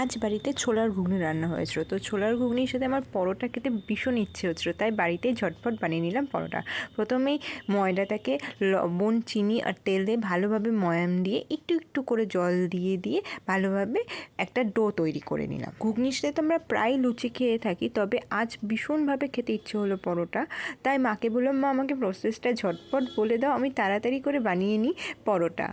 আজ বাড়িতে ছোলার ঘুগনি রান্না হয়েছিল। তো ছোলার ঘুগনির সাথে আমার পরোটা খেতে ভীষণ ইচ্ছে হচ্ছিল, তাই বাড়িতেই ঝটপট বানিয়ে নিলাম পরোটা। প্রথমেই ময়দাটাকে লবণ, চিনি আর তেল দিয়ে ভালোভাবে ময়াম দিয়ে একটু একটু করে জল দিয়ে দিয়ে ভালোভাবে একটা ডো তৈরি করে নিলাম। ঘুগনির সাথে তো আমরা প্রায় লুচি খেয়ে থাকি, তবে আজ ভীষণভাবে খেতে ইচ্ছে হলো পরোটা। তাই মাকে বললাম, মা, আমাকে প্রসেসটা ঝটপট বলে দাও, আমি তাড়াতাড়ি করে বানিয়ে নিই পরোটা।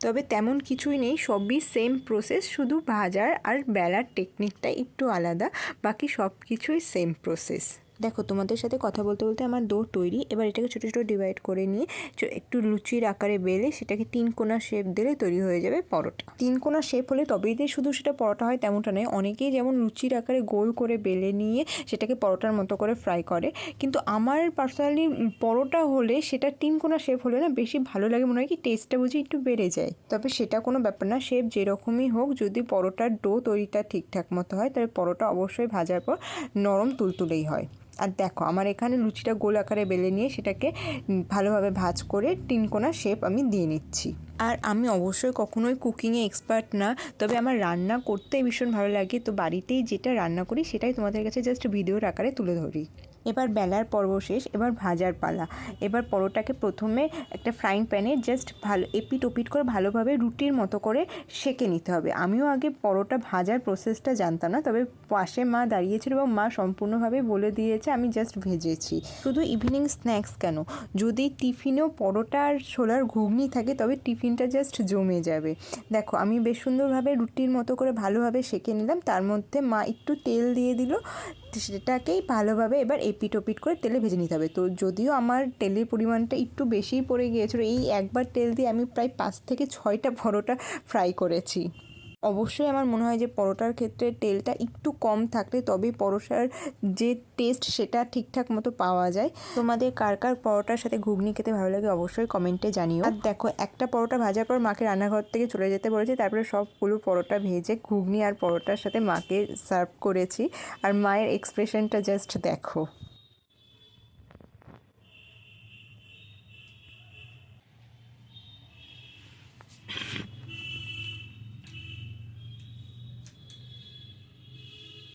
তবে তেমন কিছুই নেই, সবই সেম প্রসেস শুধু ভাজার আর বেলার টেকনিকটা একটু আলাদা, বাকি সব কিছুই সেম প্রসেস দেখো, তোমাদের সাথে কথা বলতে বলতে আমার দৌড় তৈরি। এবার এটাকে ছোটো ছোটো ডিভাইড করে নিয়ে একটু লুচির আকারে বেলে সেটাকে তিন কোনা শেপ দিলে তৈরি হয়ে যাবে পরোটা। তিন কোনা শেপ হলে তবেই দিয়ে শুধু সেটা পরোটা হয় তেমনটা নয়, অনেকেই যেমন লুচির আকারে গোল করে বেলে নিয়ে সেটাকে পরোটার মতো করে ফ্রাই করে। কিন্তু আমার পার্সোনালি পরোটা হলে সেটা তিন কোনা শেপ হলে না বেশি ভালো লাগে, মনে হয় কি টেস্টটা বুঝি একটু বেড়ে যায়। তবে সেটা কোনো ব্যাপার না শেপ যেরকমই হোক, যদি পরোটার ডো তৈরিটা ঠিকঠাক মতো হয়, তাহলে পরোটা অবশ্যই ভাজার পর নরম তুলতুলেই হয়। আর দেখো, আমার এখানে লুচিটা গোল আকারে বেলে নিয়ে সেটাকে ভালোভাবে ভাজ করে টিনকোনা শেপ আমি দিয়ে নিচ্ছি। আর আমি অবশ্যই কখনোই কুকিংয়ে এক্সপার্ট না, তবে আমার রান্না করতে ভীষণ ভালো লাগে। তো বাড়িতেই যেটা রান্না করি সেটাই তোমাদের কাছে জাস্ট ভিডিওর আকারে তুলে ধরি। এবার বেলার পর্ব শেষ, এবার ভাজার পালা। এবার পরোটাকে প্রথমে একটা ফ্রাইং প্যানে জাস্ট ভালো এপিট ওপিট করে ভালোভাবে রুটির মতো করে সেকে নিতে হবে। আমিও আগে পরোটা ভাজার প্রসেসটা জানতাম না, তবে পাশে মা দাঁড়িয়েছিল এবং মা সম্পূর্ণভাবে বলে দিয়েছে, আমি জাস্ট ভেজেছি। শুধু ইভিনিং স্ন্যাক্স কেন? যদি টিফিনেও পরোটা আর ছোলার ঘুগনি থাকে, তবে টিফিনটা জাস্ট জমে যাবে। দেখো, আমি বেশ সুন্দরভাবে রুটির মতো করে ভালোভাবে সেকে নিলাম, তার মধ্যে মা একটু তেল দিয়ে দিল, সেটাকেই ভালোভাবে এবার এপিট ওপিট করে তেলে ভেজে নিতে হবে। তো যদিও আমার তেলের পরিমাণটা একটু বেশিই পড়ে গিয়েছিল, এই একবার তেল দিয়ে আমি প্রায় পাঁচ থেকে ছয়টা পরোটা ফ্রাই করেছি। অবশ্যই আমার মনে হয় যে পরোটার ক্ষেত্রে তেলটা একটু কম থাকলে তবেই পরোটার যে টেস্ট সেটা ঠিকঠাক মতো পাওয়া যায়। তোমাদের কার কার পরোটার সাথে ঘুগনি খেতে ভালো লাগে অবশ্যই কমেন্টে জানিও। আর দেখো, একটা পরোটা ভাজার পর মাকে রান্নাঘর থেকে চলে যেতে বলেছি, তারপরে সবগুলো পরোটা ভেজে ঘুগনি আর পরোটার সাথে মাকে সার্ভ করেছি। আর মায়ের এক্সপ্রেশনটা জাস্ট দেখো।